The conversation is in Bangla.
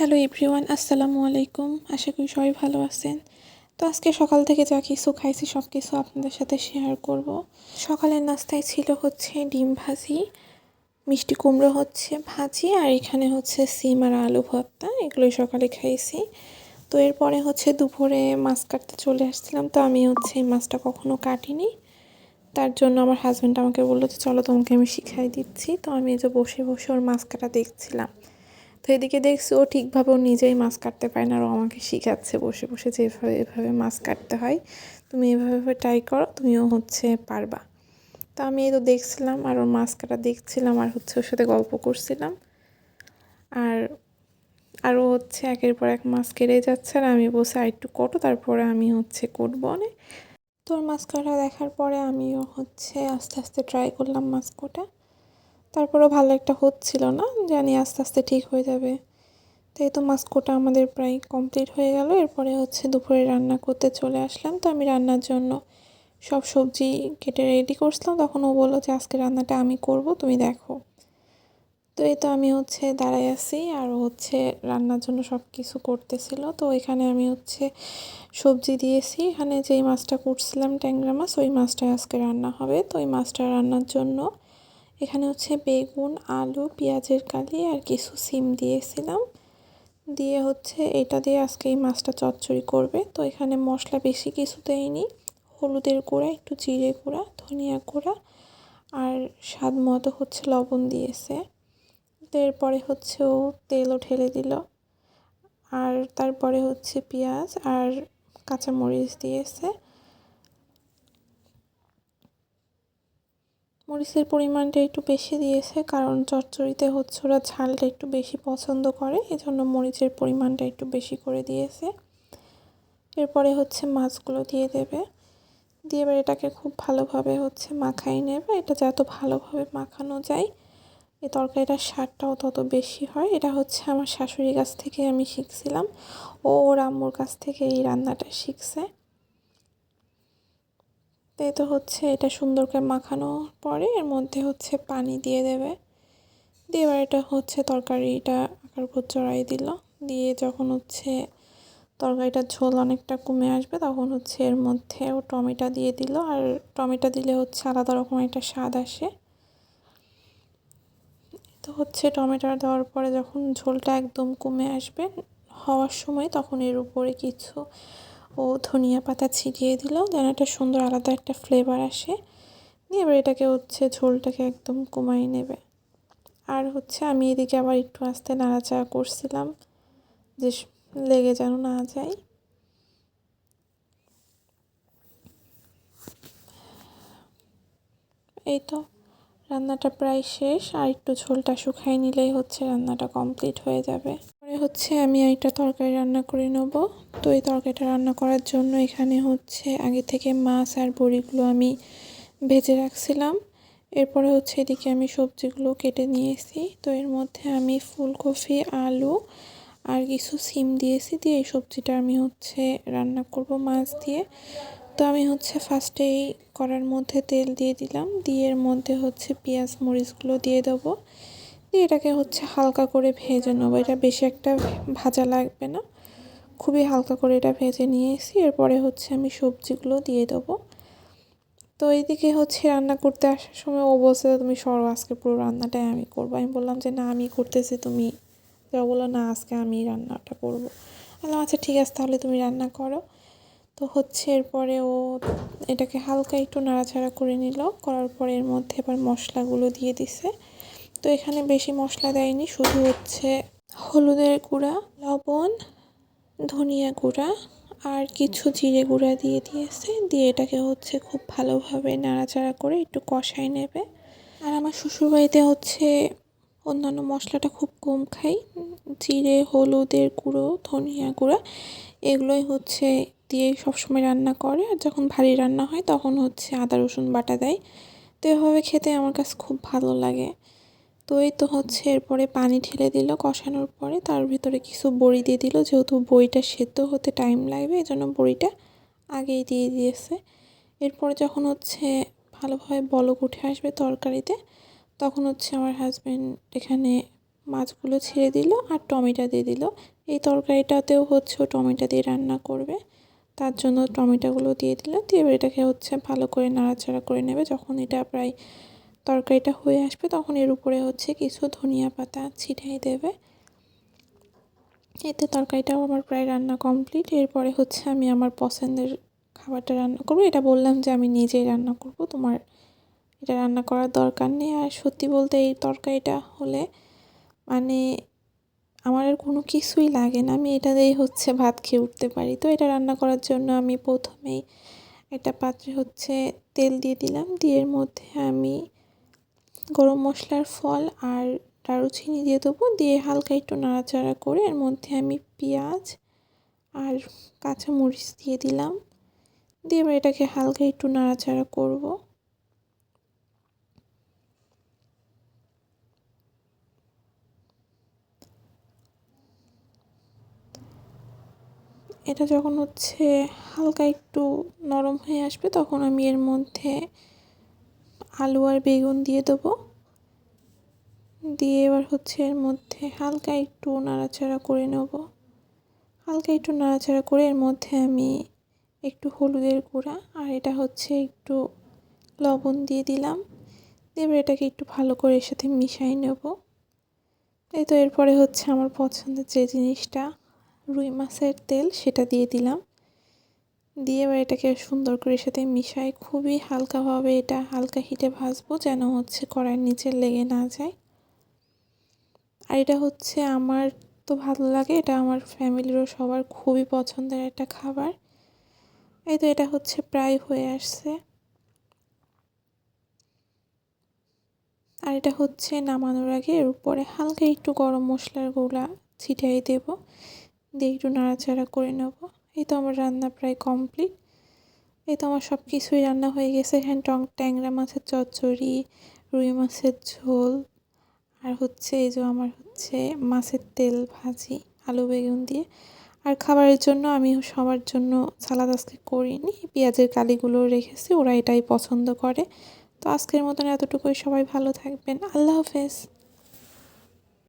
হ্যালো এভরিওয়ান, আসসালামু আলাইকুম। আশা করি সবাই ভালো আছেন। তো আজকে সকাল থেকে যা কিছু খাইছি সব কিছু আপনাদের সাথে শেয়ার করব। সকালের নাস্তায় ছিল হচ্ছে ডিম ভাজি, মিষ্টি কুমড়ো হচ্ছে ভাজি, আর এখানে হচ্ছে সিম আর আলু ভর্তা, এগুলোই সকালে খাইছি। তো এরপরে হচ্ছে দুপুরে মাছ কাটতে চলে আসছিলাম, তো আমি হচ্ছে মাছটা কখনো কাটিনি। তার জন্য আমার হাজব্যান্ড আমাকে বলল যে, চলো তোমাকে আমি শিখাই দিচ্ছি। তো আমি এই যে বসে বসে ওর মাছ কাটা দেখছিলাম। তো এদিকে দেখছি ও ঠিকভাবে ও নিজেই মাছ কাটতে পারে না আর ও আমাকে শিখাচ্ছে বসে বসে যে এভাবে এভাবে মাছ কাটতে হয়। তুমি এভাবে ট্রাই করো, তুমিও হচ্ছে পারবা। তো আমি এই তো দেখছিলাম আর ওর মাছ কাটা দেখছিলাম আর হচ্ছে ওর সাথে গল্প করছিলাম। আর আরও হচ্ছে একের পর এক মাছ কেড়ে যাচ্ছে আর আমি বসে আর একটু কটো তারপরে আমি হচ্ছে করব অনেক। তোর মাছ কাটা দেখার পরে আমিও হচ্ছে আস্তে আস্তে ট্রাই করলাম মাছ কোটা। তারপরেও ভালো একটা হচ্ছিল না, জানি আস্তে আস্তে ঠিক হয়ে যাবে। তাই তো মাছ কোটা আমাদের প্রায় কমপ্লিট হয়ে গেল। এরপরে হচ্ছে দুপুরে রান্না করতে চলে আসলাম। তো আমি রান্নার জন্য সব সবজি কেটে রেডি করছিলাম। তখন ও বলল যে, আজকে রান্নাটা আমি করব, তুমি দেখো। তো এই তো আমি হচ্ছে দাঁড়াই আছি আর হচ্ছে রান্নার জন্য সব কিছু করতেছিল। তো এখানে আমি হচ্ছে সবজি দিয়েছি। এখানে যেই মাছটা করছিলাম ট্যাংরা মাছ, ওই মাছটাই আজকে রান্না হবে। তো ওই মাছটা রান্নার জন্য এখানে হচ্ছে বেগুন, আলু, পেঁয়াজের কালি আর কিছু সিম দিয়েছিলাম। দিয়ে হচ্ছে এটা দিয়ে আজকে এই মাছটা চচ্চড়ি করবে। তো এখানে মশলা বেশি কিছু দেয়নি হলুদের গুঁড়া, একটু জিরে গুঁড়া, ধনিয়া গুঁড়া আর স্বাদ মতো হচ্ছে লবণ দিয়েছে। এরপরে হচ্ছে ও তেলও ঢেলে দিল। আর তারপরে হচ্ছে পেঁয়াজ আর কাঁচামরিচ দিয়েছে। মরিচের পরিমাণটা একটু বেশি দিয়েছে, কারণ চচ্চড়িতে হচ্ছে ওরা ঝালটা একটু বেশি পছন্দ করে, এজন্য মরিচের পরিমাণটা একটু বেশি করে দিয়েছে। এরপরে হচ্ছে মাছগুলো দিয়ে দেবে। দিয়ে এবার এটাকে খুব ভালোভাবে হচ্ছে মাখাই নেবে। এটা যত ভালোভাবে মাখানো যায় এই তরকারিটার স্বাদটাও তত বেশি হয়। এটা হচ্ছে আমার শাশুড়ির কাছ থেকে আমি শিখছিলাম। ও ওর আম্মুর কাছ থেকে এই রান্নাটা শিখছে। তো এ তো হচ্ছে এটা সুন্দর করে মাখানোর পরে এর মধ্যে হচ্ছে পানি দিয়ে দেবে। দিয়ে এবার এটা হচ্ছে তরকারিটা আকার উপর চড়াই দিল। দিয়ে যখন হচ্ছে তরকারিটার ঝোল অনেকটা কমে আসবে তখন হচ্ছে এর মধ্যে ও টমেটো দিয়ে দিল। আর টমেটো দিলে হচ্ছে আলাদা রকম একটা স্বাদ আসে। তো হচ্ছে টমেটো দেওয়ার পরে যখন ঝোলটা একদম কমে আসবে হওয়ার সময় তখন এর উপরে কিছু ও ধনিয়া পাতা ছিটিয়ে দিল। যেন একটা সুন্দর আলাদা একটা ফ্লেভার আসে। নিয়ে এবার এটাকে হচ্ছে ঝোলটাকে একদম কমাই নেবে। আর হচ্ছে আমি এদিকে আবার একটু আস্তে নাড়াচাড়া করছিলাম। যে লেগে যেন না যায়। এই তো, রান্নাটা প্রায় শেষ। আর একটু ঝোলটা শুকাই নিলেই হচ্ছে রান্নাটা কমপ্লিট হয়ে যাবে। হচ্ছে আমি একটা তরকারি রান্না করে নেব। তো এই তরকারিটা রান্না করার জন্য এখানে হচ্ছে আগে থেকে মাছ আর বড়িগুলো আমি ভেজে রাখছিলাম। এরপরে হচ্ছে এদিকে আমি সবজিগুলো কেটে নিয়েছি। তো এর মধ্যে আমি ফুলকপি, আলু আর কিছু সিম দিয়েছি দিয়ে এই সবজিটা আমি হচ্ছে রান্না করব মাছ দিয়ে। তো আমি হচ্ছে ফার্স্টেই করার মধ্যে তেল দিয়ে দিলাম। দিয়ে এর মধ্যে হচ্ছে পেঁয়াজ, মরিচগুলো দিয়ে দেবো। দিয়ে এটাকে হচ্ছে হালকা করে ভেজে নেব। এটা বেশি একটা ভাজা লাগবে না। খুবই হালকা করে এটা ভেজে নিয়ে নিয়েছি। এরপরে হচ্ছে আমি সবজিগুলো দিয়ে দেবো। তো এইদিকে হচ্ছে রান্না করতে আসার সময় ও বলছে, তুমি সরো, আজকে পুরো রান্নাটাই আমি করব। আমি বললাম যে, না, আমি করতেছি, তুমি তো বলল, না, আজকে আমি রান্নাটা করব। বললাম আচ্ছা ঠিক আছে, তাহলে তুমি রান্না করো। তো হচ্ছে এরপরে ও এটাকে হালকা একটু নাড়াচাড়া করে নিল। করার পরে এর মধ্যে এবার মশলাগুলো দিয়ে দিছে। তো এখানে বেশি মশলা দেয়নি, শুধু হচ্ছে হলুদের গুঁড়া, লবণ, ধনিয়া গুঁড়া আর কিছু জিরে গুঁড়া দিয়ে দিয়েছে। দিয়ে এটাকে হচ্ছে খুব ভালোভাবে নাড়াচাড়া করে একটু কষাই নেবে। আর আমার শ্বশুরবাড়িতে হচ্ছে অন্যান্য মশলাটা খুব কম খাই। জিরে, হলুদের গুঁড়ো, ধনিয়া গুঁড়া এগুলোই হচ্ছে দিয়ে সবসময় রান্না করে। আর যখন ভারী রান্না হয় তখন হচ্ছে আদা রসুন বাটা দেয়। তো এভাবে খেতে আমার কাছে খুব ভালো লাগে। তো এই তো হচ্ছে এরপরে পানি ঢেলে দিল, কষানোর পরে তার ভিতরে কিছু বড়ি দিয়ে দিল। যেহেতু বড়িটা সেদ্ধ হতে টাইম লাগবে এই জন্য বড়িটা আগেই দিয়ে দিয়েছে। এরপরে যখন হচ্ছে ভালোভাবে বলক উঠে আসবে তরকারিতে, তখন হচ্ছে আমার হাজব্যান্ড এখানে মাছগুলো ছেড়ে দিল আর টমেটো দিয়ে দিল। এই তরকারিটাতেও হচ্ছে টমেটো দিয়ে রান্না করবে, তার জন্য টমেটোগুলো দিয়ে দিল। দিয়ে এটাকে হচ্ছে ভালো করে নাড়াচাড়া করে নেবে। যখন এটা প্রায় তরকারিটা হয়ে আসবে, তখন এর উপরে হচ্ছে কিছু ধনিয়া পাতা ছিটাই দেবে। এতে তরকারিটাও আমার প্রায় রান্না কমপ্লিট। এরপরে হচ্ছে আমি আমার পছন্দের খাবারটা রান্না করব। এটা বললাম যে আমি নিজেই রান্না করব, তোমার এটা রান্না করার দরকার নেই। আর সত্যি বলতে এই তরকারিটা হলে মানে আমার আর কোনো কিছুই লাগে না। আমি এটা দিয়েই হচ্ছে ভাত খেয়ে উঠতে পারি। তো এটা রান্না করার জন্য আমি প্রথমেই একটা পাত্রে হচ্ছে তেল দিয়ে দিলাম। দিয়ে এর মধ্যে আমি গরম মশলার ফল আর দারুচিনি দিয়ে দেবো। দিয়ে হালকা একটু নাড়াচাড়া করে এর মধ্যে আমি পেঁয়াজ আর কাঁচামরিচ দিয়ে দিলাম। দিয়ে এবার এটাকে হালকা একটু নাড়াচাড়া করব। এটা যখন হচ্ছে হালকা একটু নরম হয়ে আসবে তখন আমি এর মধ্যে আলু আর বেগুন দিয়ে দেবো। দিয়ে এবার হচ্ছে এর মধ্যে হালকা একটু নাড়াচাড়া করে নেব। হালকা একটু নাড়াচাড়া করে এর মধ্যে আমি একটু হলুদের গুঁড়া আর এটা হচ্ছে একটু লবণ দিয়ে দিলাম। এবার এটাকে একটু ভালো করে এর সাথে মিশাই নেব। এই তো এরপরে হচ্ছে আমার পছন্দের যে জিনিসটা রুই মাছের তেল সেটা দিয়ে দিলাম। দিয়ে এবার এটাকে সুন্দর করে সাথে মিশাই। খুবই হালকাভাবে এটা হালকা হিটে ভাজবো যেন হচ্ছে কড়াইয়ের নিচে লেগে না যায়। আর এটা হচ্ছে আমার তো ভালো লাগে, এটা আমার ফ্যামিলিরও সবার খুবই পছন্দের একটা খাবার। এই তো এটা হচ্ছে প্রায় হয়ে আসছে। আর এটা হচ্ছে নামানোর আগে এর উপরে হালকা একটু গরম মশলার গুঁড়া ছিটাই দেব, দিয়ে একটু নাড়াচাড়া করে নেব। এই তো আমার রান্না প্রায় কমপ্লিট এই তো আমার সব কিছুই রান্না হয়ে গেছে। এখানে টং ট্যাংরা মাছের চচ্চড়ি, রুই মাছের ঝোল, আর হচ্ছে এই যে আমার হচ্ছে মাছের তেল ভাজি, আলু বেগুন দিয়ে। আর খাবারের জন্য আমি সবার জন্য সালাদ আজকে করিনি। পেঁয়াজের কালিগুলো রেখেছি, ওরা এটাই পছন্দ করে। তো আজকের মতন এতটুকুই। সবাই ভালো থাকবেন। আল্লাহ হাফেজ।